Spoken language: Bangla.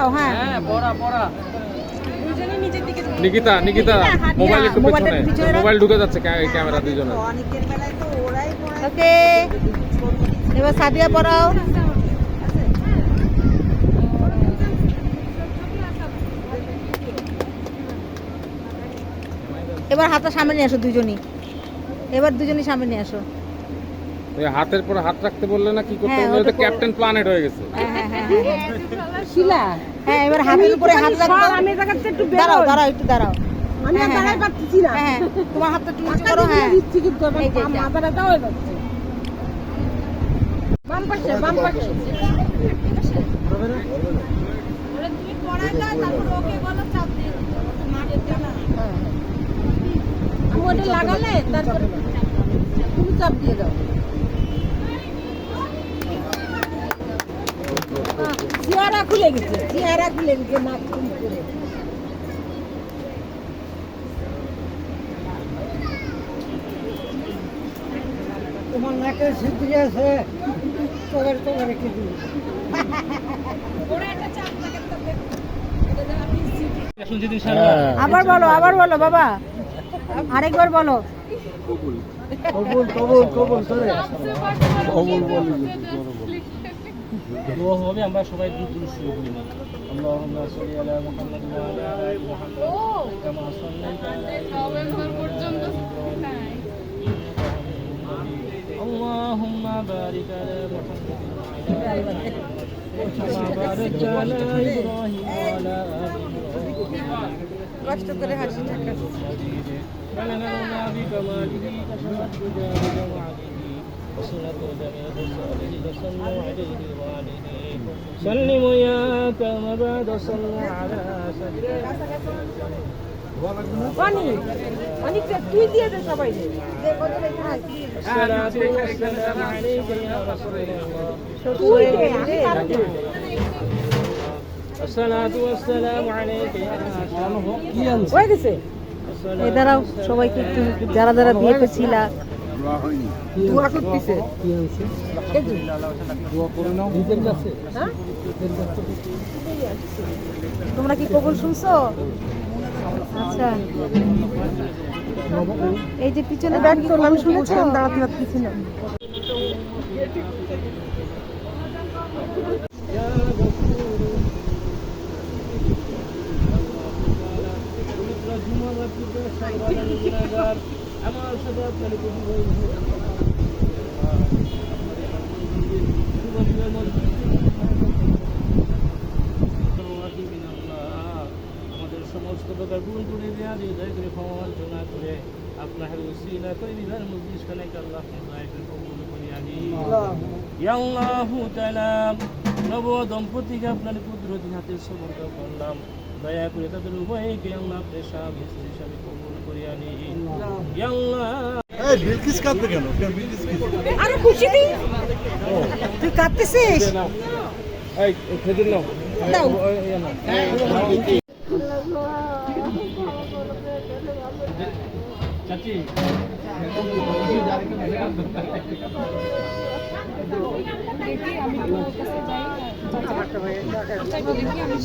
পড়াও হ্যাঁ। হ্যাঁ পড়া পড়া। নিকিতা নিকিতা মোবাইল একটু পেছনে। মোবাইল ঢুকে যাচ্ছে ক্যামেরা তো ওরাই পড়ায়। ওকে। এবার সাদিয়া পড়াও। এবার হাতটা সামনে নিয়ে আসো দুজনই। এবার দুজনই সামনে নিয়ে আসো। ওই হাতের পর হাত রাখতে বললে না কি করতে হ্যাঁ, বললে তো ক্যাপ্টেন প্ল্যানেট হয়ে গেছে। হ্যাঁ হ্যাঁ হ্যাঁ হ্যাঁ। শিলা? হ্যাঁ এবার হাতের উপরে হাত রাখো আমি একটু দাঁড়াও দাঁড়াও একটু দাঁড়াও। আমি হ্যাঁ, আর হ্যাঁ, দাঁড়াই হ্যাঁ। পারতেছি না। হ্যাঁ হ্যাঁ তোমার হাতটা একটু নিচু করো হ্যাঁ। দিচ্ছি কিন্তু আমার। মাথা ব্যথা হয়ে যাচ্ছে। বাম পাশে বাম পাশে। হ্যাঁ। আমি ওটা লাগালে তারপরে তুমি চাপ দিয়ে দাও। চেহারা খুলে গেছে চেহারা খুলে গেছে নাক করে। তোমার নাকে সিদ্ধি আছে তোদের তোদের রেখে দিই আবার বলো আবার বলো বাবা। আরেকবার বলো। কবুল কবুল কবুল কবুল বলি দোয়া হবে আমরা সবাই দ্রুত দ্রুত শুরু করি اللهم صل على محمد وعلى ال محمد كما صليت على اللهم بارك على محمد وعلى ال محمد كما باركت على ابراهيم وعلى ال ابراهيم কষ্ট করে হাসি ঠাট্টা سلموا يا كما بعد صلى على سيدنا পানি অনেকটা তুই দিয়ে দে সবাই الصلاة والسلام عليك يا رسول الله তুই দে আমি পারবো না। الصلاة والسلام عليك يا رسول হয়ে গেছে الله এই দাঁড়াও সবাইকে একটু যারা যারা বিয়েতে ছিলা হ্যাঁ? তোমরা কি কবল শুনছো? আচ্ছা। এই যে পিছনে ব্যাগ করলাম দাঁড়াতে পারতেছি না Thank you. আমার সাথে আপনার সমস্ত প্রকার গুণ করে দেয়া দিয়ে দয়া করে ক্ষমা করে আপনার উসিলা করে বিধান মজলিস খানাকে আল্লাহ কবুল করে আনি। ইয়াল্লাহু তাআলা নব দম্পতিকে আপনার কুদরতি হাতে সমর্থ করলাম। দয়া করে তাদের উভয়কে আল্লাহ আপনার স্বামী স্ত্রী হিসাবে কবুল করে আনি ইয়াল্লাহ। আরে খুশি দি তুই কাঁদতেছিস? এই খেজুর নাও। দাও। চাচি